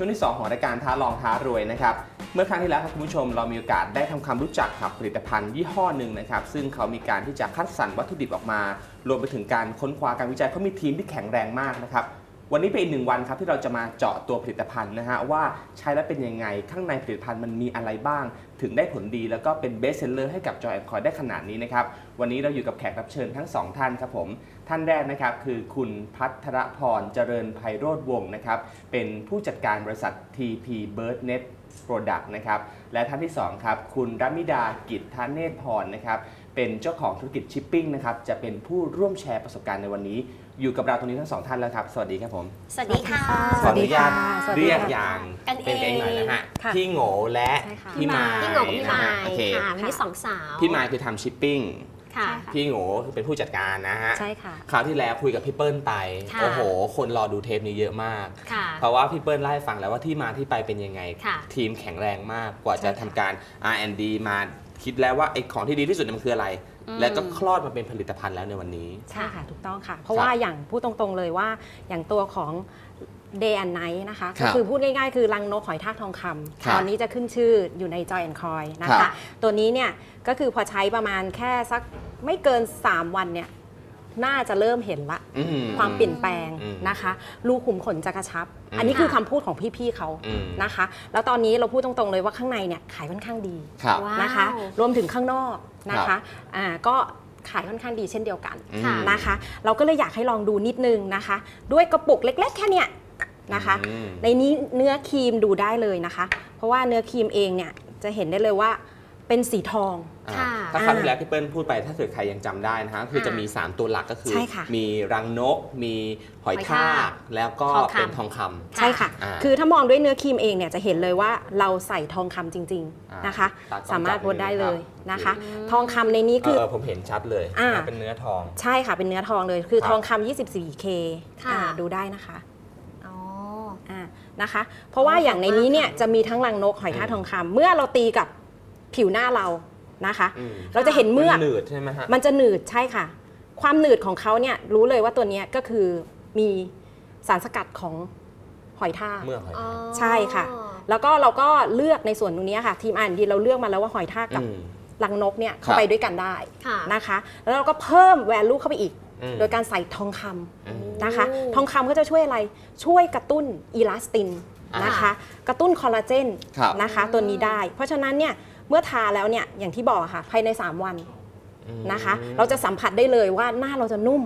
ช่วงที่ 2 ของรายการท้าลองท้ารวยนะครับเมื่อครั้งที่แล้วครับคุณผู้ชมเรามีโอกาสได้ทำความรู้จักกับผลิตภัณฑ์ยี่ห้อหนึ่งนะครับซึ่งเขามีการที่จะคัดสรรวัตถุดิบออกมา รวมไปถึงการค้นคว้าการวิจัยเขามีทีมที่แข็งแรงมากนะครับวันนี้เป็นอีกหนึ่งวันครับที่เราจะมาเจาะตัวผลิตภัณฑ์นะฮะว่าใช้แล้วเป็นยังไงข้างในผลิตภัณฑ์มันมีอะไรบ้าง ถึงได้ผลดีแล้วก็เป็นเบสเซลเลอร์ให้กับจอยแอนคอยได้ขนาดนี้นะครับ วันนี้เราอยู่กับแขกรับเชิญทั้งสองท่านครับผม ท่านแรกนะครับคือคุณพัทรพรเจริญไพโรธวงศ์นะครับ เป็นผู้จัดการบริษัท TP Birdnet Product นะครับ และท่านที่สองครับคุณรัมิดากิจทเนศพรนะครับ เป็นเจ้าของธุรกิจชิปปิ้งนะครับ จะเป็นผู้ร่วมแชร์ประสบการณ์ในวันนี้ อยู่กับเราตรงนี้ทั้งสองท่านแล้วครับ สวัสดีครับผมสวัสดีค่ะขออนุญาตสวัสดีค่ะเรียกอย่างกันเอง เป็นเองหน่อยนะฮะค่ะ พี่โง่และใช่ค่ะ พี่มายพี่โงกับพี่นะมาฮะยโอเคค่ะวันนี้สองสาวพี่มายคือทำชิปปิ้งค่ะ ใช่ค่ะ พี่โง่คือเป็นผู้จัดการนะฮะใช่ค่ะ คราวที่แล้วคุยกับพี่เปิ้ลไปค่ะ โอ้โห คนรอดูเทปนี้เยอะมาก ค่ะ เพราะว่าพี่เปิ้ลเล่าให้ฟังแล้วว่าที่มาที่ไปเป็นยังไง ค่ะทีมแข็งแรงมากกว่าจะใช่ทำค่ะการ R&D มา คิดแล้วว่าไอ้ของที่ดีที่สุดเนี่ยมันคืออะไร อืม แล้วก็คลอดมาเป็นผลิตภัณฑ์แล้วในวันนี้ ใช่ค่ะถูกต้องค่ะ เพราะว่าอย่างพูดตรงๆเลยว่าอย่างตัวของ Day and Night นะคะครัก็บคือพูดง่ายๆ คือรังนกหอยทากทองคครับำตอนนี้จะขึ้นชื่ออยู่ใน Joy and Coy นะครัคะ บตัวนี้เนี่ยก็คือพอใช้ประมาณแค่สักไม่เกิน 3 วันเนี่ย น่าจะเริ่มเห็นละ อืม ความเปลี่ยนแปลงอืมนะคะรูขุมขนจะกระชับ อืมอันนี้คือคำพูดของพี่ๆเขาอืม นะคะ แล้วตอนนี้เราพูดตรงๆเลยว่าข้างในเนี่ยขายค่อนข้างดีครับ ว้าว นะคะ รวมถึงข้างนอกนะครัคะบ อ่าก็ขายค่อนข้างดีเช่นเดียวกันค่ะอืมนะคะ เราก็เลยอยากให้ลองดูนิดนึงนะคะ ด้วยกระปุกเล็กๆแค่เนี้ยนะคะ อืม ในนี้เนื้อครีมดูได้เลยนะคะ เพราะว่าเนื้อครีมเองเนี่ยจะเห็นได้เลยว่า เป็นสีทอง อ่าค่ะถ้าคราวที่แล้วพี่เปิ้ลพูดไปถ้าเกิดใครยังจำได้นะฮะคือจะมี 3 ตัวหลักก็คือ ใช่ค่ะมีรังนก มีหอยหอยทาทากกแล้วก็ทองคำ เป็นทองคำ ใช่ค่ะ อ่าคือถ้ามองด้วยเนื้อครีมเองเนี่ยจะเห็นเลยว่าเราใส่ทองคำจริง อ่าๆ นะคะตากล้องสามารถจับวดได้เลยได้เลยครับนะคะ อืม ทองคำในนี้เอคืออผมเห็นชัดเลยอ่า นะเป็นเนื้อทอง ใช่ค่ะเป็นเนื้อทองเลย คือครับ ทองคำ 24K ค่ะ อ่าดูได้นะคะอ๋อ อ่านะคะ เพราะว่าอย่างในนี้เนี่ยจะมีทั้งรังนกหอยทากทองคำเมื่อเราตีกับ ผิวหน้าเรานะคะ อืม เราจะเห็นเมือกหนืดใช่ไหมฮะ มันจะหนืดใช่ค่ะ ความหนืดของเขาเนี่ยรู้เลยว่าตัวเนี้ยก็คือมีสารสกัดของหอยทาก เมือกหอยอ๋อทากใช่ค่ะ แล้วก็เราก็เลือกในส่วนตรงนี้ค่ะ ทีมอ่านดีเราเลือกมาแล้วว่าหอยทากกับอืมรังนกเนี่ยครัเข้าบไปด้วยกันได้ค่ะนะคะ แล้วเราก็เพิ่มแวลูเข้าไปอีก อืม โดยการใส่ทองคำอืม นะคะ โอ้ ทองคำก็จะช่วยอะไรช่วยกระตุ้นอีลาสตินอ่านนะคะ กระตุ้นคอลลาเจนครับ นะคะ ตัวนี้ได้ เพราะฉะนั้นเนี่ย เมื่อทาแล้วเนี่ยอย่างที่บอกค่ะภายใน 3 วันอืมนะคะ เราจะสัมผัสได้เลยว่าหน้าเราจะนุ่ม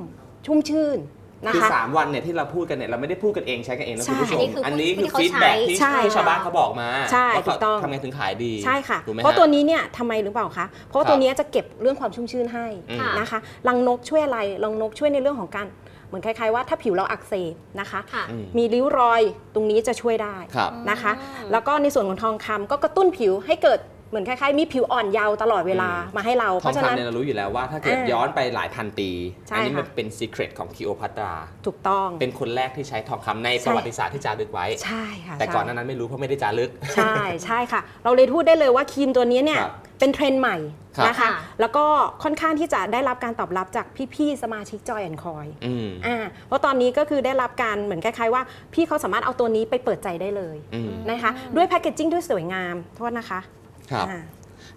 ชุ่มชื่นนะคือคะสามวันเนี่ยที่เราพูดกันเนี่ยเราไม่ได้พูดกันเองใช้กันเองนะใช่คุณผู้ชมอัอันนนี้นี้คือคือที่ฟีดแบ็กเขาที่ใช่ที่ชาวบ้านเขาบอกมาใช่ว่าเขาถูกต้องทำไงถึงขายดีใช่ค่ะถูกไหมเพราะฮะตัวนี้เนี่ยทำไมหรือเปล่าคะเพราะว่าครับตัวนี้จะเก็บเรื่องความชุ่มชื่นให้อืมค่ะนะคะรังนกช่วยอะไรรังนกช่วยในเรื่องของการเหมือนคล้ายๆว่าถ้าผิวเราอักเสบนะคะค่ะอืมมีริ้วรอยตรงนี้จะช่วยได้ครับนะคะอืมแล้วก็ในส่วนของทองคำก็กระตุ้นผิวให้เกิด เหมือนคล้ายๆ มีผิวอ่อนเยาว์ตลอดเวลาอืมมาให้เราทเพองราะฉะนั้นคำเนี่ยเรารู้อยู่แล้วว่าถ้าเกิดอ่าย้อนไปหลายพันปีใช่อันี้ค่ะมันเป็นซีเครตของคีโอพัตรา ถูกต้อง เป็นคนแรกที่ใช้ทองคำในใช่ประวัติศาสตร์ที่จารึกไว้ ใช่ค่ะ แต่ใช่ก่อนหนานั้นไม่รู้เพราะไม่ได้จารึก ใช่ใช่ค่ะ เราเลยพูดได้เลยว่าครีมตัวนี้เนี่ยครับเป็นเทรนด์ใหม่ครับนะคะค่ะแล้วก็ค่อนข้างที่จะได้รับการตอบรับจากพี่ๆสมาชิกจอยแอนคอยอืมอ่าเพราะตอนนี้ก็คือได้รับการเหมือนคล้ายๆว่า พี่เขาสามารถเอาตัวนี้ไปเปิดใจได้เลยอืมนะคะ ด้วยแพคเกจจิ้งด้วยสวยงามโทษนะคะ ครับ อ่า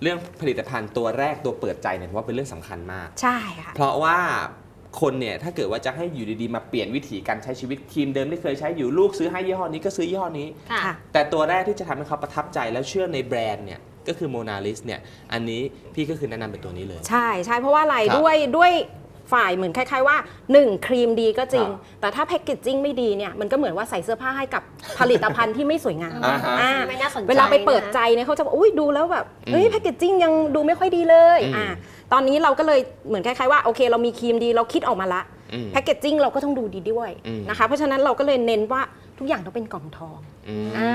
เรื่องผลิตภัณฑ์ตัวแรกตัวเปิดใจเนี่ยผมว่าเป็นเรื่องสำคัญมาก ใช่ค่ะ เพราะว่าคนเนี่ยถ้าเกิดว่าจะให้อยู่ดีๆมาเปลี่ยนวิถีการใช้ชีวิตครีมเดิมที่เคยใช้อยู่ลูกซื้อให้ยี่ห้อนี้ก็ซื้อยี่ห้อนี้ ค่ะ ค่ะ แต่ตัวแรกที่จะทำให้เขาประทับใจแล้วเชื่อในแบรนด์เนี่ยก็คือโมนาลิสเนี่ยอันนี้พี่ก็คือแนะนำเป็นตัวนี้เลย ใช่ใช่เพราะว่าอะไรครับด้วยด้วย ฝ่ายเหมือนคล้ายๆว่า 1 ครีมดีก็จริงครับแต่ถ้าแพคเกจจิ้งไม่ดีเนี่ยมันก็เหมือนว่าใส่เสื้อผ้าให้กับผลิตภัณฑ์ที่ไม่สวยงามอ่าฮะ อ่า ไม่น่าสนใจเวลาไปเปิดนะใจเนี่ยเขาจะบอกอุ้ยดูแล้วแบบเฮ้ยอืมแพคเกจจิ้งยังดูไม่ค่อยดีเลยอืมอ่าตอนนี้เราก็เลยเหมือนคล้ายๆว่าโอเค เรามีครีมดีเราคิดออกมาละอืมแพคเกจจิ้งเราก็ต้องดูดีด้วยอืมนะคะเพราะฉะนั้นเราก็เลยเน้นว่า ทุกอย่างต้องเป็นกล่องทองอืม อ่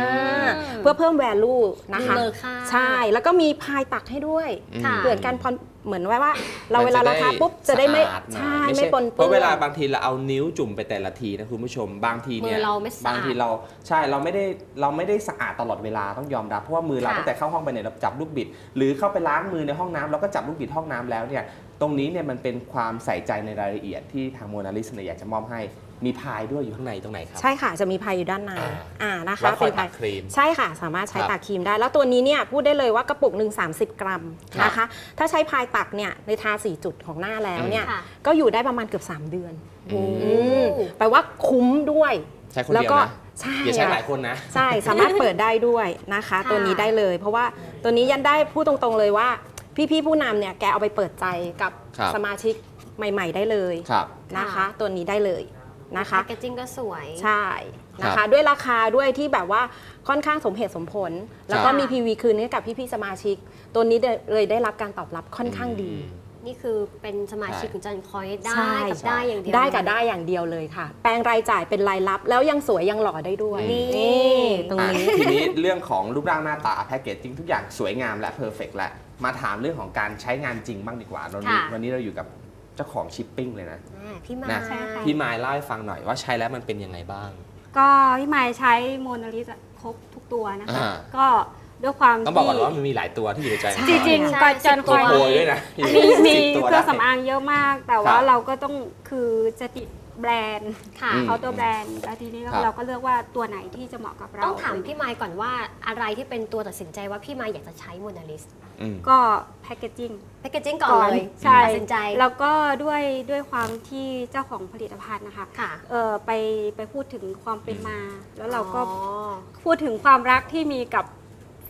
าเพื่อเพิ่ม value นะคะมีเลอค่า ใช่แล้วก็มีพายตักให้ด้วยค่ะเหมือนกันพอเหมือนว่าว่า เรามันเวลาเราทาปุ๊บจะได้ไม่สะอาดหน่อยใช่ไม่ไม่ใช่ปนเพเปื้ราะอนเวลาบางทีเราเอานิ้วจุ่มไปแต่ละทีนะคุณผู้ชมบางทีเนี่ยมือเราไม่สะอาดบางทีเราใช่เราไม่ได้เราไม่ได้สะอาดตลอดเวลาต้องยอมรับเพราะว่ามือเราค่ะตั้งแต่เข้าห้องไปเนี่ยเราจับลูกบิด หรือเข้าไปล้างมือในห้องน้ำเราก็จับลูกบิดห้องน้ำแล้วเนี่ยตรงนี้เนี่ยมันเป็นความใส่ใจในรายละเอียดที่ทางโมนาลิสเนี่ยอยากจะมอบให้ มีพายด้วยอยู่ข้างในตรงไหนครับ ใช่ค่ะจะมีพายอยู่ด้านในอ่าอ่านะคะแล้วคอยเป็นพาตัยกครีมใช่ค่ะ สามารถใช้ครับตักครีมได้ แล้วตัวนี้เนี่ยพูดได้เลยว่ากระปุกหนึ่ง30 กรัมครับนะคะ ถ้าใช้พายตักเนี่ยในทาสีจุดของหน้าแล้วเนี่ย ค่ะ ก็อยู่ได้ประมาณเกือบ 3 เดือนอืมอืมแปลว่าคุ้มด้วย ใช้คนแล้วเดียวก็นะใช่อย่าใช้ค่ะหลายคนนะ ใช่สามารถเปิดได้ด้วยนะคะ ค่ะ ตัวนี้ได้เลย เพราะว่าตัวนี้ยันได้พูดตรงๆเลยว่า พี่ๆผู้นำเนี่ยแกเอาไปเปิดใจกับครับ สมาชิกใหม่ ๆ ได้เลยครับ นะคะค่ะตัวนี้ได้เลย นะคะแพคเกจจิ้งก็สวยใช่นะครัคะ บด้วยราคาด้วยที่แบบว่าค่อนข้างสมเหตุสมผล แล้วก็ครับมี PV คืนให้กับพี่ๆสมาชิก ตัวนี้เลยได้รับการตอบรับค่อนข้างดี นี่คือเป็นสมาชิกใช่ของจันคอยได้ใช่กับได้อย่างเดียว ได้กับได้อย่างเดียวเลยค่ะ แปลงรายจ่ายเป็นรายรับ แล้วยังสวยยังหล่อได้ด้วยนี่นี่ตรงอะนี้ ทีนี้เรื่องของรูปร่างหน้าตาแพคเกจจริงทุกอย่างสวยงามและเพอร์เฟกและ มาถามเรื่องของการใช้งานจริงบ้างดีกว่าวันนี้ค่ะ วันนี้เราอยู่กับ เจ้าของชิปปิ้งเลยนะ อ่าพี่มานะใช่ค่ะพี่มายเล่าให้ฟังหน่อยว่าใช้แล้วมันเป็นยังไงบ้าง ก็พี่ไม้ใช้โมนาลิสครบทุกตัวนะคะ อ่า ก็ด้วยความต้องบอกก่อนที่ว่ามันมีหลายตัวที่อยู่ในใจจริงใช่ๆก่อนจนคตัวอย โพยด้วยนะมีมีสิบตัวเครื่องได้ สำอางเยอะมาก แต่ว่าครับ เราก็ต้องคือจะติด แบรนด์ค่ะอืมเขาตัวแบรนด์แล้วทีนี้ครับ เราก็เลือกว่าตัวไหนที่จะเหมาะกับเราต้องถามพี่ไมค์ก่อนว่าอะไรที่เป็นตัวตัดสินใจว่าพี่ไมค์อยากจะใช้โมนาลิสอืม ก็แพคเกจจิ้ง แพคเกจจิ้งก่อนเลยใช่ตัดสินใจแล้วก็ด้วยด้วยความที่เจ้าของผลิตภัณฑ์นะคะค่ะเออไปไปพูดถึงความเป็นมา แล้วเราก็อ๋อ พูดถึงความรักที่มีกับแ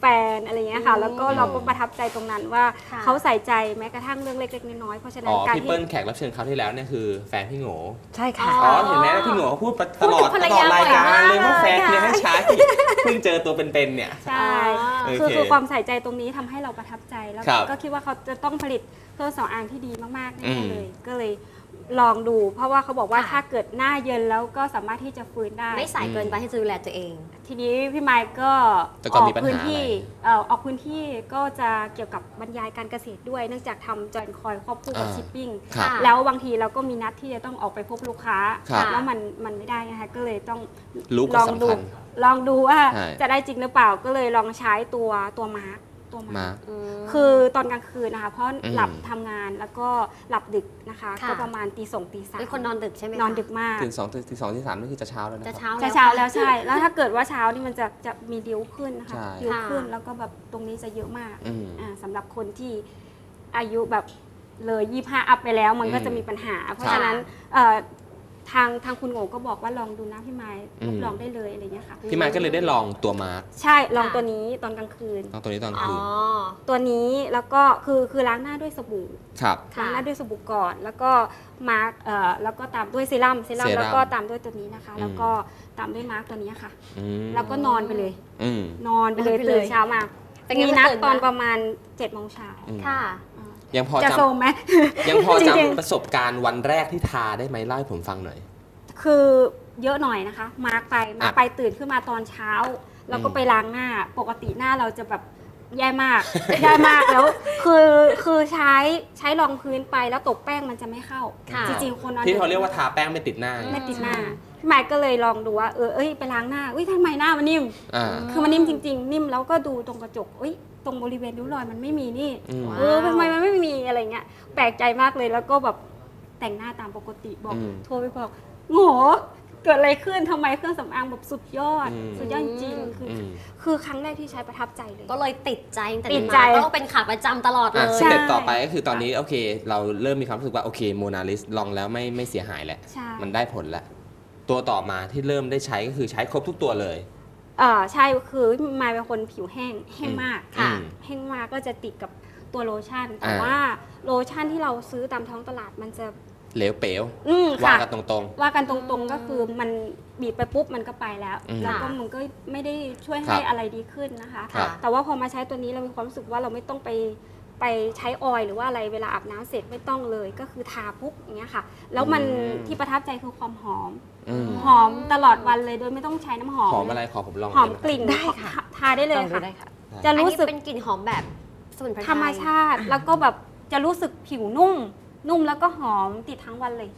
ฟนอะไรเงี้ยค่ะอืมแล้วก็เราก็ประทับใจตรงนั้นว่าค่ะ เขาใส่ใจแม้กระทั่งเรื่องเล็กๆน้อยๆเพราะฉะนั้อ๋นอการพี่ที่ เปิ้ลแขกรับเชิญคราวที่แล้วเนี่ยคือแฟนพี่โง่ใช่ค่ะ อ๋อเห็นไหมพี่โง่เขาพูดตลอดพูดถึงภรตรลอดยารายการบ่อยมาก เลยว่าแฟนเลยอะเนี่ยให้ใช้เพิ่งเจอตัวเป็นๆเนี่ย ใช่โอเคคือคือความใส่ใจตรงนี้ทำให้เราประทับใจแล้วครับก็คิดว่าเขาจะต้องผลิตเครื่องสำอางที่ดีมากๆอืแน่มๆเลย ก็เลย ลองดู เพราะว่าเขาบอกว่าค่ะ ถ้าเกิดหน้าเย็นแล้วก็สามารถที่จะฟื้นได้ ไม่ใส่เกินไปให้จะดูแลตัวเอง ทีนี้พี่ไมค์ก็แต่อก่อนอกมีปัญหาพื้นที่อะไรเอ่อออกพื้นที่ก็จะเกี่ยวกับบรรยายการเกษตรด้วย เนื่องจากทำจอยคอยควบคู่กับอ่า ชิปปิ้ง ครับ ค่ะ แล้วบางทีเราก็มีนัดที่จะต้องออกไปพบลูกค้า ครับ แล้วมันมันไม่ได้นะคะก็เลยต้องรู้ลก็องดูสำคัญลองดูว่าใช่ จะได้จริงหรือเปล่าก็เลยลองใช้ตัวตัวมาร์ก ตัวมามาร์กคือตอนกลางคืนนะคะ เพราะอืมหลับทำงานแล้วก็หลับดึกนะคะ ค่ะ ก็ประมาณตีสองตีสามเป็นคนนอนดึกใช่ไหมคะนอนดึกมากถึงสองถึงสองที่สามนี่คือจะเช้าแล้วนะจะครับ เช้าจะเช้าแล้วใช่ แล้วถ้าเกิดว่าเช้านี่มันจะจะมีดิ้วขึ้นนะคะใช่ ดิ้วค่ะขึ้นแล้วก็แบบตรงนี้จะเยอะมากอืม อ่าสำหรับคนที่อายุแบบเลยยี่ห้าอัพไปแล้ว มันก็อืมจะมีปัญหา เพราะค่ะฉะนั้นเอ่อ ทางทางคุณโง่ก็บอกว่าลองดูนะพี่ไม้อืมรับรองได้เลยอะไรเงี้ยค่ะพี่มายก็เลยได้ลองตัวมาร์กใช่ลองตัวนี้ตอนกลางคืน ลองตัวนี้ตอนอ๋อ คืนตัวนี้แล้วก็คือคือล้างหน้าด้วยสบู่ครับ ค่ะ ล้างหน้าด้วยสบู่ก่อน แล้วก็มาร์กเอ่อแล้วก็ตามด้วยเซรั่มเซรั่มเซรั่มแล้วก็ตามด้วยตัวนี้นะคะ อืม แล้วก็ตามด้วยมาร์กตัวนี้ค่ะ อืมแล้วก็นอนไปเลย อืม นอนไปเลยนอนไปเลยตื่นเช้ามาเป็นไงมีนัดตื่นมา ตอนประมาณ7จ็ดโมงเช้า อืม ค่ะอ่า ยังพอจะจโซมไหมำยังพอจริงจำประสบการณ์วันแรกที่ทาได้ไหมเล่าให้ผมฟังหน่อย คือเยอะหน่อยนะคะ มาร์กไปมาร์กไปตื่นขึ้นมาตอนเช้า แล้วก็อืมไปล้างหน้าปกติหน้าเราจะแบบแย่มาก แย่มากแล้ว คือคือใช้ใช้รองพื้นไปแล้วตกแป้งมันจะไม่เข้า ค่ะ จริงๆคนนอนที่เขาเรียกว่าทาแป้งไม่ติดหน้าไม่ติดหน้าพี่หมายก็เลยลองดูว่าเออเอ้ยไปล้างหน้าอุ้ยทำไมหน้ามันนิ่ม อ่า คือมันนิ่มจริงๆ นิ่มแล้วก็ดูตรงกระจกอุ้ย ตรงบริเวณริ้วรอยมันไม่มีนี่ อืม เออทำไมมันไม่มีอะไรเงี้ย แปลกใจมากเลยแล้วก็แบบแต่งหน้าตามปกติบอก อืมโทรไปบอกโง่เกิดอะไรขึ้นทำไมเครื่องสำอางแบบสุดยอด อืม สุดยอดจริงๆคืออืม คือครั้งแรกที่ใช้ประทับใจเลย ก็เลยติดใจตั้งแต่ติดนี้ใจ มาต้องเป็นขาประจำตลอดเลอะย สใช่ เต็ปต่อไปก็คือตอนนี้โอเค เราเริ่มมีความรู้สึกว่าโอเคโมนาลิสลองแล้วไม่ไม่เสียหายแล้วใช่ มันได้ผลแล้ว ตัวต่อมาที่เริ่มได้ใช้ก็คือใช้ครบทุกตัวเลย เอ่อใช่คือมายเป็นคนผิวแห้งแห้งมากค่ะแห้งมากก็จะติดกับตัวโลชั่น แต่อ่า ว่าโลชั่นที่เราซื้อตามท้องตลาดมันจะ เหลวเป๋วอืมว่าค่ะ กันตรง ว่ากันตรงๆก็คือมันบีบไปปุ๊บมันก็ไปแล้ว อืมแล้วก็มันก็ไม่ได้ช่วยคให้รับอะไรดีขึ้นนะคะ ครับ แต่ว่าพอมาใช้ตัวนี้เรามีความรู้สึกว่าเราไม่ต้องไป ไปใช้ออยล์หรือว่าอะไรเวลาอาบน้ำเสร็จไม่ต้องเลยก็คือทาปุ๊บอย่างเงี้ยค่ะ แล้วมันอืม ที่ประทับใจคือความหอมๆอืมหอมตลอดวันเลยโดยไม่ต้องใช้น้ำหอมหอมอะไรขอผมลองหอมได้ไหกลิ่นได้ค่ะ ทาได้เลยลองดูค่ะ ได้ค่ะ จะอันรู้นี้สึกเป็นกลิ่นหอมแบบสมุนไพรไทยธรรมชาติ แล้วก็แบบจะรู้สึกผิวนุ่ม นุ่มแล้วก็หอมติดทั้งวันเลย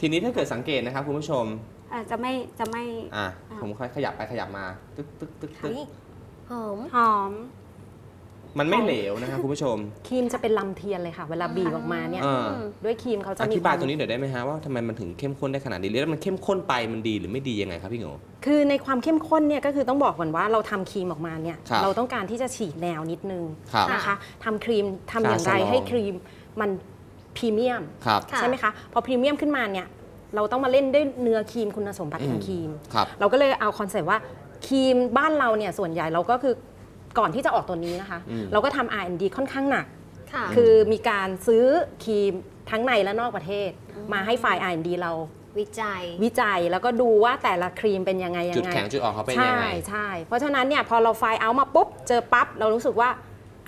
ทีนี้ถ้าเกิดสังเกตนะครับคุณผู้ชม อ่าจะไม่จะไม่อะอะผมค่อยขยับไปขยับมา ตึ๊กตึ๊กตึ๊กตึ๊กนี่หอมหอม มันไม่เหลวนะครับคุณผู้ชม ครีมจะเป็นลำเทียนเลยค่ะ เวลาบีบออกมาเนี่ยเออด้วยครีมเขาจะอมีธิบายควมตรงนี้หน่อยได้ไหมฮะว่าทำไมมันถึงเข้มข้นได้ขนาดนี้แล้วมันเข้มข้นไปมันดีหรือไม่ดียังไงครับพี่โง่ คือในความเข้มข้นเนี่ยก็คือต้องบอกก่อนว่าเราทำครีมออกมาเนี่ย ครับเราต้องการที่จะฉีกแนวนิดนึงครับนะคะทำครีมทำอย่างไรการสลองให้ครีมมันพรีเมียม ครับ ค่ะ ใช่ไหมคะพอพรีเมียมขึ้นมาเนี่ยเราต้องมาเล่นด้วยเนื้อครีมคุณสมบัติของอืมครีม ครับ เราก็เลยเอาคอนเซปต์ว่าครีมบ้านเราเนี่ยส่วนใหญ่เราก็คือ ก่อนที่จะออกตัวนี้นะคะอืมเราก็ทำ R&D ค่อนข้างหนักค่ะคือมีการซื้อครีมทั้งในและนอกประเทศ มาให้ฝ่าย R&D เราวิจัยวิจัยแล้วก็ดูว่าแต่ละครีมเป็นยังไงยังจุดไงแข็งจุดอ่อนเขาเป็นใช่ยังไงใช่เพราะฉะนั้นเนี่ยพอเราไฟล์เอามาปุ๊บเจอปั๊บเรารู้สึกว่า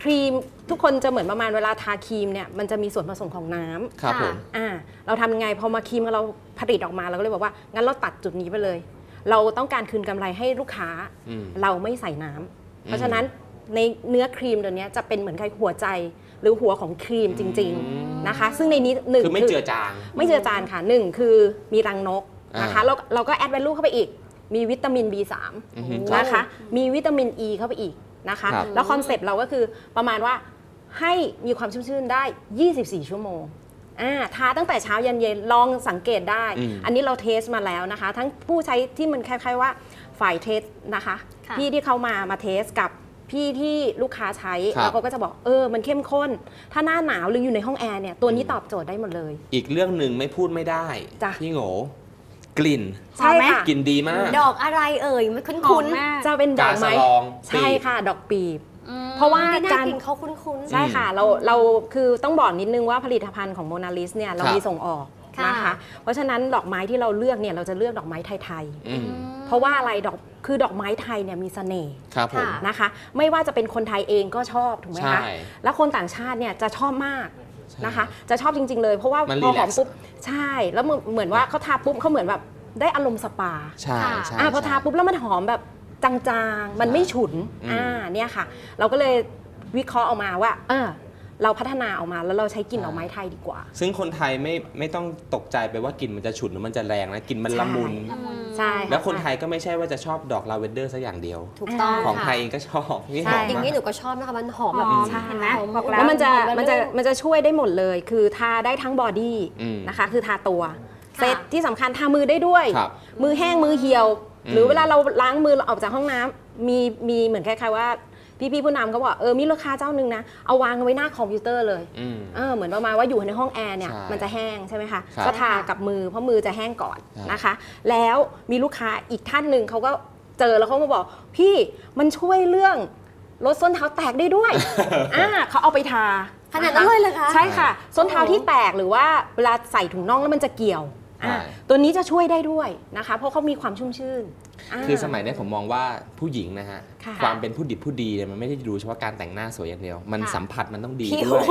ครีมทุกคนจะเหมือนประมาณเวลาทาครีมเนี่ยมันจะมีส่วนผสมของน้ำครับผมอ่าเราทำยังไงพอมาครีมเราผลิตออกมาเราก็เลยบอกว่างั้นเราตัดจุดนี้ไปเลย เราต้องการคืนกำไรให้ลูกค้าอืมเราไม่ใส่น้ำ เพราะฉะนั้นในเนื้อครีมตัวเนี้ยจะเป็นเหมือนใครหัวใจหรือหัวของครีมจริง ๆนะคะ ซึ่งในนี้หนึ่งคือไม่เจือจาง ไม่เจือจานค่ะหนึ่งคือมีรังนกนะคะอ่าแล้วเราก็แอด v วลูเข้าไปอีก มีวิตามิน B3 อือฮึนะคะ มีวิตามิน E เข้าไปอีกนะคะครับแล้วคอนเซปต์เราก็คือประมาณว่าให้มีความชุ่มชื่นได้ 24 ชั่วโมง อ่าทาตั้งแต่เช้ายันเย็นลองสังเกตได้ อืม อันนี้เราเทสมาแล้วนะคะ ทั้งผู้ใช้ที่มันคล้ายๆว่าฝ่ายเทสนะคะ ค่ะ พี่ที่เขามามาเทสกับพี่ที่ลูกค้าใช้ครับ แล้วเขาก็จะบอกเออมันเข้มข้น ถ้าหน้าหนาวหรืออยู่ในห้องแอร์เนี่ยตัวนี้ตอบโจทย์ได้หมดเลย อีกเรื่องหนึ่งไม่พูดไม่ได้จ้ะ พี่โง่กลิ่นใช่ค่ะกลิ่นดีมาก ดอกอะไรเอ่ยไม่คุ้นหอคุ้มนมาก จะเป็นดอกไม้ กาสะลองใช่ปีบค่ะ ดอกปีบอืม เพราะว่าไม่น่การกินเขาคุ้นคุ้นๆ ใช่ค่ะเราเราคือต้องบอกนิดนึงว่าผลิตภัณฑ์ของโมนาลิสเนี่ยเราครับมีส่งออกค่ะนะคะเพราะฉะนั้นดอกไม้ที่เราเลือกเนี่ยเราจะเลือกดอกไม้ไทยอืมๆเพราะว่าอะไรดอกคือดอกไม้ไทยเนี่ยมีเสน่ห์ครับผมค่ะนะคะ ไม่ว่าจะเป็นคนไทยเองก็ชอบถูกไหมใช่คะแล้วคนต่างชาติเนี่ยจะชอบมากนะคะ จะชอบจริง ๆ เลยเพราะว่ามันพอหอม relax ปุ๊บใช่ แล้วเหมือนเหมือนว่าเขาทาปุ๊บเขาเหมือนแบบได้อารมณ์สปาใช่ค่ะใช่อ่าพอทาใช่ปุ๊บแล้วมันหอมแบบ จางๆ มันไม่ฉุนอืมอ่า เนี่ยค่ะ เราก็เลยวิเคราะห์ออกมาว่าเออเราพัฒนาออกมาแล้วเราใช้กลิ่นดอกไม้ไทยดีกว่า ซึ่งคนไทยไม่ไม่ต้องตกใจไปว่ากลิ่นมันจะฉุนหรือมันจะแรงนะกลิ่นมันละมุน ใช่อืมใช่ะแล้วคนไทยก็ไม่ใช่ว่าจะชอบดอกลาเวนเดอร์ซะอย่างเดียว ถูกต้องของค่ะไทยเองก็ชอบนี่ใช่หอมอย่างมากนี้หนูก็ชอบนะคะมันหอมหแบบอมใช่เห็นไหมหอมบอกแล้แล้ววมันจะหอมมันจะลื่มันจะช่วยได้หมดเลย คือทาได้ทั้งบอดี้อืมนะคะ คือทาตัวค่ะเซตที่สำคัญทามือได้ด้วยครับมือแห้งมือเหี่ยวอืม หรือเวลาเราล้างมือเราออกจากห้องน้ำมีมีเหมือนคล้ายๆว่าพี่ๆผู้นำเขาบอกเออมีลูกค้าเจ้าหนึ่งนะเอาวางไว้หน้าคอมพิวเตอร์เลยอืมเออเหมือนประมาณว่าอยู่ในห้องแอร์เนี่ยใช่มันจะแห้งใช่ไหมคะครับก็ทากับมือเพราะมือจะแห้งก่อนครับนะคะ แล้วมีลูกค้าอีกท่านหนึ่งเขาก็เจอแล้วเขามาบอก พี่มันช่วยเรื่องลดส้นเท้าแตกได้ด้วยอ่าเขาเอาไปทาขนาดนั้นเลยเหรอคะใช่ค่ะ ส้นเท้าโอ้โหที่แตกหรือว่าเวลาใส่ถุงน่องแล้วมันจะเกี่ยวอ่าใช่ ตัวนี้จะช่วยได้ด้วยนะคะ เพราะเขามีความชุ่มชื่น คือสมัยเนี้ยผมมองว่าผู้หญิงนะฮะค่ะความเป็นผู้ดิบผู้ดีเนี่ยมันไม่ได้ดูเฉพาะการแต่งหน้าสวยอย่างเดียว มันค่ะสัมผัสมันต้องดีผิวด้วย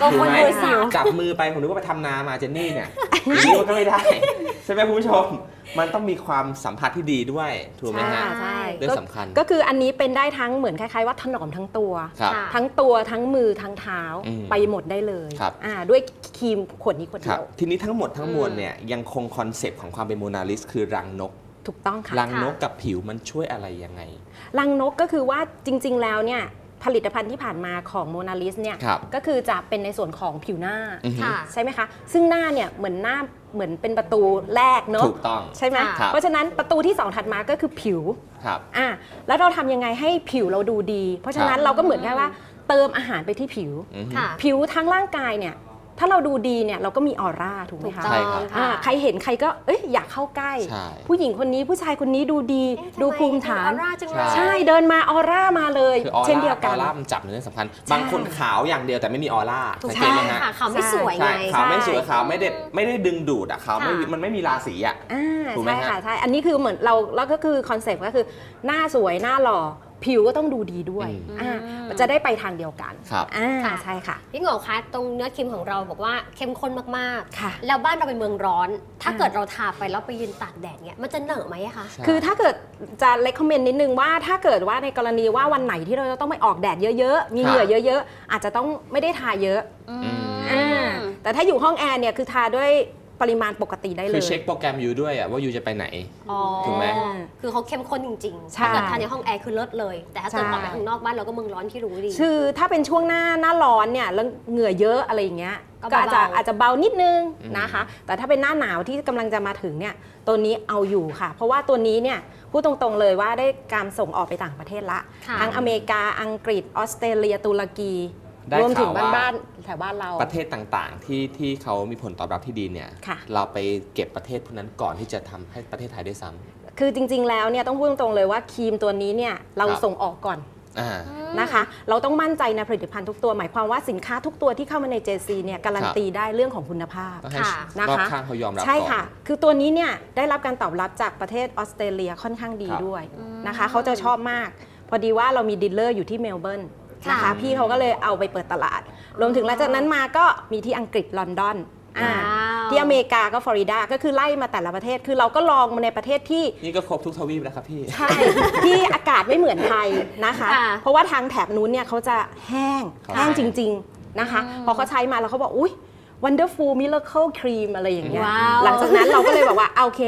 บางคนถูกไหมมือสิว จับมือไปผมนึกว่าไปทำนามาเจนนี่เนี่ยอย่างนี้มันก็ไม่ได้ ใช่ไหมคุณผู้ชม มันต้องมีความสัมผัสที่ดีด้วยถูกไหมฮะ ใช่ เรื่องก็สำคัญ ก็คืออันนี้เป็นได้ทั้งเหมือนคล้ายๆ ว่าถนอมทั้งตัว ครับ ค่ะ ทั้งตัวทั้งมือทั้งเท้าอืมไปหมดได้เลยครับ อ่าด้วยครีมขวดนี้ขวดคเดีรับยว ทีนี้ทั้งหมดทั้งมวลเนี่ยยังคงคอนเซปต์ของความเป็นโมนาลิสคือรังนก ถูกต้องค่ะรังนกกับผิวมันช่วยอะไรยังไง รังนกก็คือว่าจริง ๆ แล้วเนี่ยผลิตภัณฑ์ที่ผ่านมาของโมนาลิสเนี่ยครับก็คือจะเป็นในส่วนของผิวหน้าอือฮึค่ะใช่ไหมคะ ซึ่งหน้าเนี่ยเหมือนหน้าเหมือนเป็นประตูแรกเนอะถูกต้องใช่ไหมค่ะเพราะฉะนั้นประตูที่ 2 ถัดมาก็คือผิวครับอะแล้วเราทำยังไงให้ผิวเราดูดี เพราะฉะนั้นเราก็เหมือนกันว่าเติมอาหารไปที่ผิวอือฮึค่ะผิวทั้งร่างกายเนี่ย ถ้าเราดูดีเนี่ยเราก็มีออร่าถูกไหมถูกคะต้อใช่งครับ อ่าค่ะใครเห็นใครก็เอ้ยอยากเข้าใกล้ ใช่ ผู้หญิงคนนี้ผู้ชายคนนี้ดูดี เอ๊ะทำไดูภูมิฐาน ออร่าจังเลย ใช่เดินมาออร่ามาเลย คือออเช่นร่าเดียวอกัอนร่ามันจับในเรื่องสำคัญใช่บางคนขาวอย่างเดียวแต่ไม่มีออร่าถูกสังเกต้ตองไหมฮะค่ะขาวไม่สวยไง ใช่ขาวไม่สวยใช่ขาวไม่ได้ไม่ได้ดึงดูดอะขาวไม่ค่ะ มันไม่มีราศีอะ อ่าถูกไหมใช่ฮะค่ะใช่อันนี้คือเหมือนเราแล้วก็คือคอนเซปต์ก็คือหน้าสวยหน้าหล่อ ผิวก็ต้องดูดีด้วยอืม อ่ามันจะได้ไปทางเดียวกันครับ อ่าค่ะใช่ค่ะ พี่โง่คะตรงเนื้อครีมของเราบอกว่าเข้มข้นมากค่ะ ๆ แล้วบ้านเราเป็นเมืองร้อน ถ้าอ่าเกิดเราทาไปแล้วไปยืนตากแดดเนี่ยมันจะเหนอะไหมอะคะ ใช่ คือถ้าเกิดจะเล c คอมเมนต์นิดนึงว่าถ้าเกิดว่าในกรณีว่าวันไหนที่เราจะต้องไปออกแดดเยอะๆ มีเหงื่อเยอะๆ อาจจะต้องไม่ได้ทาเยอะอืม อ่าแต่ถ้าอยู่ห้องแอร์เนี่ยคือทาด้วย ปริมาณปกติได้เลคือยเช็คโปรแกรมอยู่ด้วยอะว่าอยู่จะไปไหน อ๋อถูกไหม คือเขาเข้มข้นจริงๆใช่ถ้าเกิดทานในห้องแอร์คือเลิศเลย แต่ถ้าเกิดใช่ ออกไปข้างนอกบ้านเราก็เมืองร้อนที่รู้ดี คือถ้าเป็นช่วงหน้าหน้าร้อนเนี่ยแล้วเหงื่อเยอะอะไรอย่างเงี้ยก็ก็อาจจะเบาๆอาจจะเบานิดนึงอืม นะคะ แต่ถ้าเป็นหน้าหนาวที่กำลังจะมาถึงเนี่ยตัวนี้เอาอยู่ค่ะ เพราะว่าตัวนี้เนี่ยพูดตรงๆเลยว่าได้การส่งออกไปต่างประเทศละ ค่ะ ทั้งอเมริกาอังกฤษออสเตรเลียตุรกี ได้รวมถึงข่าวว่า บ้านๆแถวบ้านเรา ประเทศต่างๆ ที่ที่เขามีผลตอบรับที่ดีเนี่ย ค่ะ เราไปเก็บประเทศพวกนั้นก่อนที่จะทำให้ประเทศไทยได้วยซ้ำ คือจริง ๆ แล้วเนี่ยต้องพูดตรงๆเลยว่าครีมตัวนี้เนี่ยเราครับ ส่งออกก่อนอ่า นะคะ เราต้องมั่นใจในผลิตภัณฑ์ทุกตัว หมายความว่าสินค้าทุกตัวที่เข้ามาใน JC เนี่ยการันตีได้เรื่องของคุณภาพ ต้องให้ค่ะนะคะรอบข้างเขายอมรับใช่ก่อนค่ะ คือตัวนี้เนี่ยได้รับการตอบรับจากประเทศออสเตรเลียค่อนข้างดีครับ ด้วยนะคะ เขาจะชอบมาก พอดีว่าเรามีดีลเลอร์อยู่ที่เมลเบิร์น นะคะค่ะพี่เขาก็เลยเอาไปเปิดตลาด รวมถึงหลังจากนั้นมาก็มีที่อังกฤษลอนดอนอ่าว้าวที่อเมริกาก็ฟลอริดาก็คือไล่มาแต่ละประเทศคือเราก็ลองมาในประเทศที่นี่ก็ครบทุกทวีปแล้วครับพี่ใช่ที่อากาศไม่เหมือนไทยนะคะค่ะเพราะว่าทางแถบนู้นเนี่ยเขาจะแห้งครับแห้งจริง ๆนะคะ พอเขาใช้มาแล้วเขาบอกอุ้ย wonderful miracle cream อะไรอย่างเงี้ยว้าวหลังจากนั้นเราก็เลยบอกว่าเอาโอเค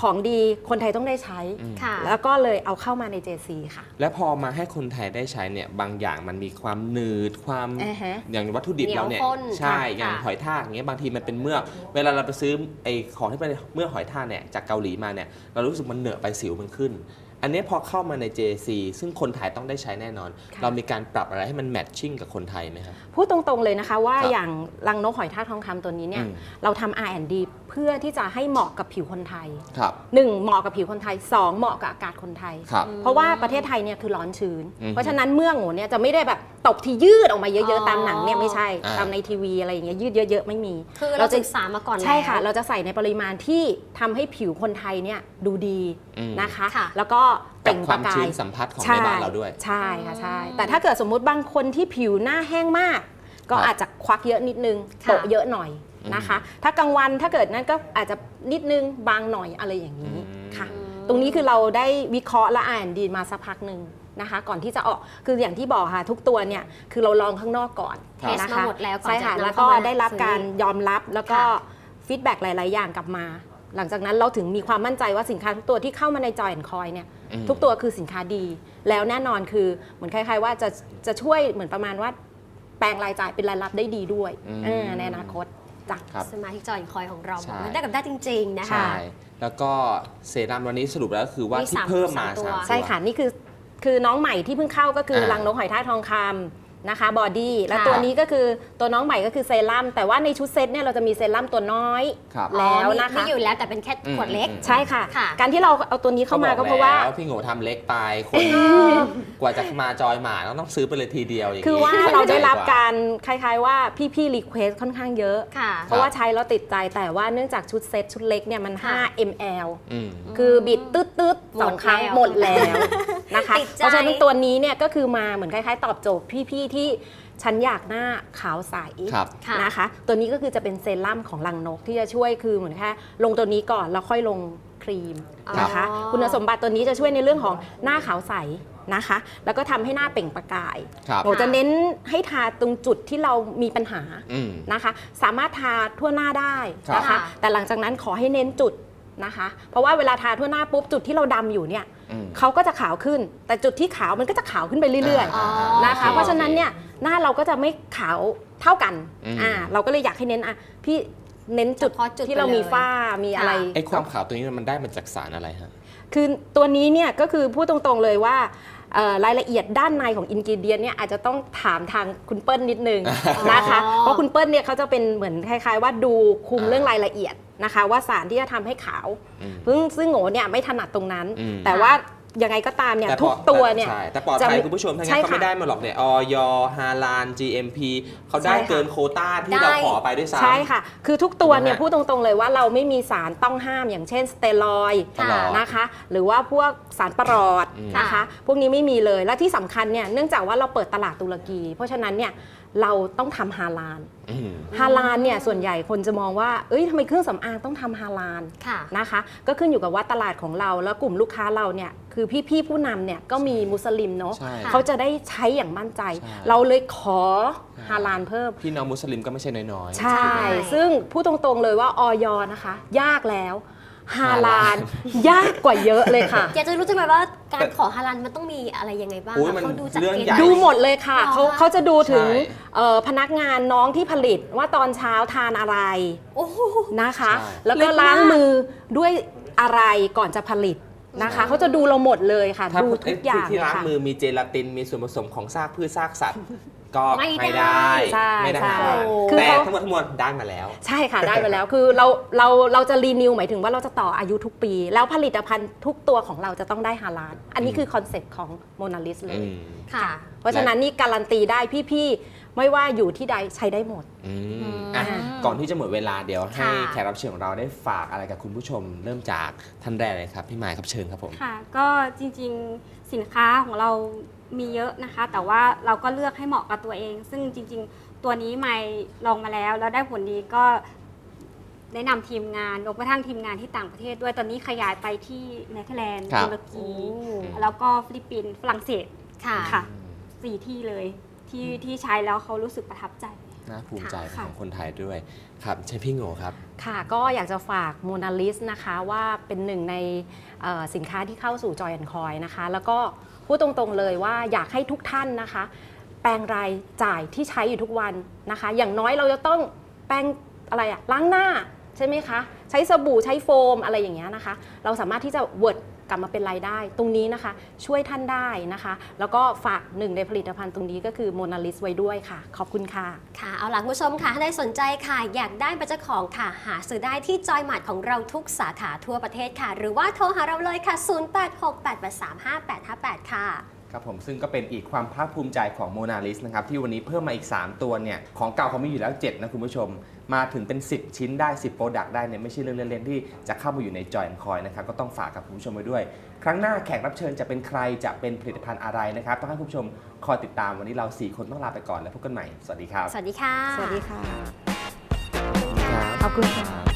ของดีคนไทยต้องได้ใช้ ค่ะ แล้วก็เลยเอาเข้ามาใน JC ค่ะ แล้วพอมาให้คนไทยได้ใช้เนี่ยบางอย่างมันมีความหนืดความอ่าฮะอย่างวัตถุดิบเหนียวเราเนี่ยข้นใช่ค่ะอย่างหอยทากอย่างเงี้ยบางทีมันเป็นเมือก เวลาเราไปซื้อไอ้ของที่เป็นเมือกหอยทากเนี่ยจากเกาหลีมาเนี่ยเรารู้สึกมันเหนอะไปสิวมันขึ้น อันเนี้ยพอเข้ามาใน JC ซึ่งคนไทยต้องได้ใช้แน่นอน ค่ะ เรามีการปรับอะไรให้มันแมทชิ่งกับคนไทยไหมครับ พูดตรงๆเลยนะคะว่าครับอย่างรังนกหอยทากทองคำตัวนี้เนี่ยอืม เราทำ R&D เพื่อที่จะให้เหมาะกับผิวคนไทย ครับหนึ่งเหมาะกับผิวคนไทยสองเหมาะกับอากาศคนไทย ครับ เพราะว่าประเทศไทยเนี่ยคือร้อนชื้น อือฮึเพราะฉะนั้นเมือกหนูเนี่ยจะไม่ได้แบบตบที่ยืดออกมาเยอ๋อะอๆตามหนังเนี่ยไม่ใช่อ่าตามในทีวีอะไรอย่างเงี้ยยืดเยอะ ๆ ไม่มี คือเราเราจะศึกษามาก่อนแล้วใช่ค่ะ เราจะใส่ในปริมาณที่ทำให้ผิวคนไทยเนี่ยดูดีอืมนะคะค่ะแล้วก็กัเปบล่งคปวาระมกาชื้ยนสัมผัสของใช่ในบ้านเราด้วย ใช่ค่ะใช่อืมแต่ถ้าเกิดสมมุติบางคนที่ผิวหน้าแห้งมาก ก็ครับอาจจะควักเยอะนิดนึงค่ะโปะเยอะหน่อยนะคะ ถ้ากลางวันถ้าเกิดนั้นก็อาจจะนิดนึงบางหน่อยอะไรอย่างนี้อืมค่ะ ตรงนี้คือเราได้วิเคราะห์และอ่านดีมาสักพักหนึ่ง นะคะ ก่อนที่จะออกคืออย่างที่บอกค่ะทุกตัวเนี่ยคือเราลองข้างนอกก่อนเทสนะมาคะหมดแล้วก่อนใช่ค่ะจะนำแล้วก็เข้ามาได้รับซื้อการยอมรับแล้วก็ค่ะ ฟีดแบ็กหลาย ๆ อย่างกลับมา หลังจากนั้นเราถึงมีความมั่นใจว่าสินค้าทุกตัวที่เข้ามาในจอยแอนคอยเนี่ยอืม ทุกตัวคือสินค้าดี แล้วแน่นอนคือเหมือนคล้าย ๆ ว่าจะจะช่วยเหมือนประมาณว่า แปลงรายจ่ายเป็นรายรับได้ดีด้วยอืม เออในอนาคตจ้ะ ครับ สมาชิกจอยคอยของเราใช่มันได้กับได้จริง ๆ นะคะ ใช่ แล้วก็เซรั่มวันนี้สรุปแล้วก็คือว่ามีที่สามเพิ่มมาสามตัวสามตัวใช่ค่ะ นี่คือ คือน้องใหม่ที่เพิ่งเข้าก็คืออารังนกหอยทากทองคำ นะคะบอดี้และค่ะตัวนี้ก็คือตัวน้องใหม่ก็คือเซรั่มแต่ว่าในชุดเซตเนี่ยเราจะมีเซรั่มตัวน้อยครับ แล้วอ๋อมีนะคะ มีอยู่แล้วแต่เป็นแค่ขวดเล็กอืมใช่ค่ะ ค่ะ การที่เราเอาตัวนี้เข้ามาก็เพราะว่า ขบอกแล้วพี่โง่ทำเล็กไปคนกว่าจะมาจอยหมาต้องต้องซื้อไปเลยทีเดียวอย่างนี้คือว่าเข้เราใจได้รับกว่การคล้ายๆว่าพี่ๆรีเควสค่อนข้างเยอะ ค่ะ เพราะว่าใช้แล้วติดใจแต่ว่าเนื่องจากชุดเซตชุดเล็กเนี่ยมัน ค่ะ 5 ml อืม คือบิดตืดตืดๆสองครั้งหหมมดดแล้แล้ววนะคะ ติดใจ เพราะฉะนั้นตัวนี้เนี่ยก็คือมาเหมือนคล้ายๆ ตอบโจทย์พี่ๆที่ฉันอยากหน้าขาวใสครับ ค่ะ นะคะ ตัวนี้ก็คือจะเป็นเซรั่มของลังนกที่จะช่วยคือเหมือนแค่ลงตัวนี้ก่อนแล้วค่อยลงครีมนะคะ อ๋อ คุณสมบัติตัวนี้จะช่วยในเรื่องของหน้าขาวใสนะคะ แล้วก็ทำให้หน้าเปล่งประกายครับหนูจะเน้นให้ทาตรงจุดที่เรามีปัญหา อืม นะคะสามารถทาทั่วหน้าได้นะครัคะ บแต่หลังจากนั้นขอให้เน้นจุด นะคะ เพราะว่าเวลาทาทั่วหน้าปุ๊บจุดที่เราดำอยู่เนี่ยอืมเขาก็จะขาวขึ้น แต่จุดที่ขาวมันก็จะขาวขึ้นไปเรื่อยอ๋อๆนะคะ เพราะฉะนั้นเนี่ยหน้าเราก็จะไม่ขาวเท่ากันอืมอ่าเราก็เลยอยากให้เน้นอะพี่เน้นจุดเฉพาะจุดที่เราไปเลยมีฝ้ามีอะไรไอ้ความขาวตัวนี้มันได้มาจากสารอะไรฮะคือตัวนี้เนี่ยก็คือพูดตรงๆเลยว่าเอ่อรายละเอียดด้านในของอินกิเดียนเนี่ยอาจจะต้องถามทางคุณเปิ้ลนิดนึงนะคะอ๋อเพราะคุณเปิ้ลเนี่ยเขาจะเป็นเหมือนคล้ายๆ ว่าดูคุมอ่าเรื่องรายละเอียด นะคะ ว่าสารที่จะทำให้ขาวอืมซึ่งซึ่งโง่เนี่ยไม่ถนัดตรงนั้นอืมแต่ว่ายังไงก็ตามเนี่ยแต่ทุกปลอดตัวเนี่ยใช่แต่ปลอดจะภัยไม่คุณผู้ชมทั้งใช่นั้นเขาค่ะไม่ได้มาหรอกเนี่ยออยฮาลาน GMP เขาได้ใช่ค่ะเกินโควต้าที่เราได้ขอไปด้วยซ้ำใช่ค่ะ คือทุกตัวเนี่ยนะฮะพูดตรงๆเลยว่าเราไม่มีสารต้องห้ามอย่างเช่นสเตียรอยด์ตลอดนะคะ หรือว่าพวกสารประหลอดอืมนะคะ พวกนี้ไม่มีเลยและที่สำคัญเนี่ยเนื่องจากว่าเราเปิดตลาดตุรกี เพราะฉะนั้นเนี่ย เราต้องทำฮาลาลอืมฮาลาลเนี่ยส่วนใหญ่คนจะมองว่า เอ้ยทำไมเครื่องสำอางต้องทำฮาลาลค่ะนะคะ ก็ขึ้นอยู่กับว่าตลาดของเราแล้วกลุ่มลูกค้าเราเนี่ยคือพี่ๆผู้นำเนี่ยก็มีมุสลิมเนาะใช่เขาจะได้ใช้อย่างมั่นใจใช่เราเลยขอฮาลาลเพิ่ม พี่น้องมุสลิมก็ไม่ใช่น้อยๆ ใช่ใช่ซึ่งพูดตรงๆเลยว่าออยนะคะ ยากแล้ว ฮาลาลฮาลยากกว่าเยอะเลยค่ะ อยากจะรู้จังเลยว่าการขอฮาลันมันต้องมีอะไรยังไงบ้างอุ๊ยอะมันเขาดูจากเรื่องเกณฑ์ใหญ่ดูหมดเลยค่ะหรอเขาคะเขาจะดูถึงใช่ เอ่อพนักงานน้องที่ผลิตว่าตอนเช้าทานอะไรโอ้โห นะคะ ใช่ แล้วลึก็กมากล้างมือด้วยอะไรก่อนจะผลิตนะคะ เขาจะดูเราหมดเลยค่ะ ถ้าดูพูดทุกอย่างที่เลยล้างค่ะ มือมีเจลาตินมีส่วนผสมของซากพืชซากสัตว์ ก็ไม่ไม่ได้ได้ ใช่ไม่ได้ใช่หาคือแต่เขา ทั้งหมดทั้งมวลได้มาแล้ว ใช่ค่ะได้ไปแล้วคือเราเราเราจะรีนิวหมายถึงว่าเราจะต่ออายุทุกปี แล้วผลิตภัณฑ์ทุกตัวของเราจะต้องได้ฮาลาลอันนี้คือคอนเซ็ปต์ของโมนาลิสเลย อืมค่ะ เพราะฉะนั้นนี่การันตีได้พี่ๆ ไม่ว่าอยู่ที่ใดใช้ได้หมด อืมอืมอะก่อนที่จะหมดเวลาเดี๋ยวให้ค่ะ แขกรับเชิญของเราได้ฝากอะไรกับคุณผู้ชม เริ่มจากท่านแรกเลยครับพี่หมายครับเชิญครับผม ค่ะ ก็จริงๆสินค้าของเรา มีเยอะนะคะ แต่ว่าเราก็เลือกให้เหมาะกับตัวเอง ซึ่งจริง ๆ ตัวนี้ไม่ลองมาแล้ว แล้วได้ผลดีก็แนะนำทีมงานรวมกระทั่งทีมงานที่ต่างประเทศด้วย ตอนนี้ขยายไปที่เนเธอร์แลนด์ครับตุรกีแล้วก็ฟิลิปปินส์ฝรั่งเศสค่ะ ค่ะสี่ที่เลยที่ที่ใช้แล้วเขารู้สึกประทับใจ น่าภูมิใจค่ะของคนไทยด้วย ครับใช่พี่โง่ครับ ค่ะก็อยากจะฝากโมนาลิสนะคะว่าเป็นหนึ่งในเอ่อสินค้าที่เข้าสู่จอยแอนคอยนะคะ แล้วก็ พูดตรงๆเลยว่าอยากให้ทุกท่านนะคะ แปลงรายจ่ายที่ใช้อยู่ทุกวันนะคะ อย่างน้อยเราจะต้องแปรงอะไรอะล้างหน้าใช่ไหมคะ ใช้สบู่ใช้โฟมอะไรอย่างเงี้ยนะคะ เราสามารถที่จะเวิร์ด กลับมาเป็นรายได้ ตรงนี้นะคะ ช่วยท่านได้นะคะ แล้วก็ฝากหนึ่งในผลิตภัณฑ์ตรงนี้ก็คือโมนาลิสไว้ด้วยค่ะ ขอบคุณค่ะ ค่ะเอาล่ะคุณผู้ชมค่ะถ้าได้สนใจค่ะ อยากได้เป็นเจ้าของค่ะ หาซื้อได้ที่จอยหมัดของเราทุกสาขาทั่วประเทศค่ะ หรือว่าโทรหาเราเลยค่ะ 0868835858 ค่ะครับผมซึ่งก็เป็นอีกความภาคภูมิใจของโมนาลิสนะครับที่วันนี้เพิ่มมาอีก 3 ตัวเนี่ยของเก่าเขามีอยู่แล้ว 7 นะคุณผู้ชม มาถึงเป็น 10 ชิ้นได้ 10 โปรดักต์ได้เนี่ยไม่ใช่เรื่องเล่นๆที่จะเข้ามาอยู่ในจอยคอยนะครับก็ต้องฝากกับคุณผู้ชมไว้ด้วย ครั้งหน้าแขกรับเชิญจะเป็นใครจะเป็นผลิตภัณฑ์อะไรนะครับต้องให้คุณผู้ชมคอยติดตามวันนี้เรา 4 คนต้องลาไปก่อนแล้วพบกันใหม่สวัสดีครับสวัสดีค่ะ สวัสดีค่ะครับขอบคุณค่ะ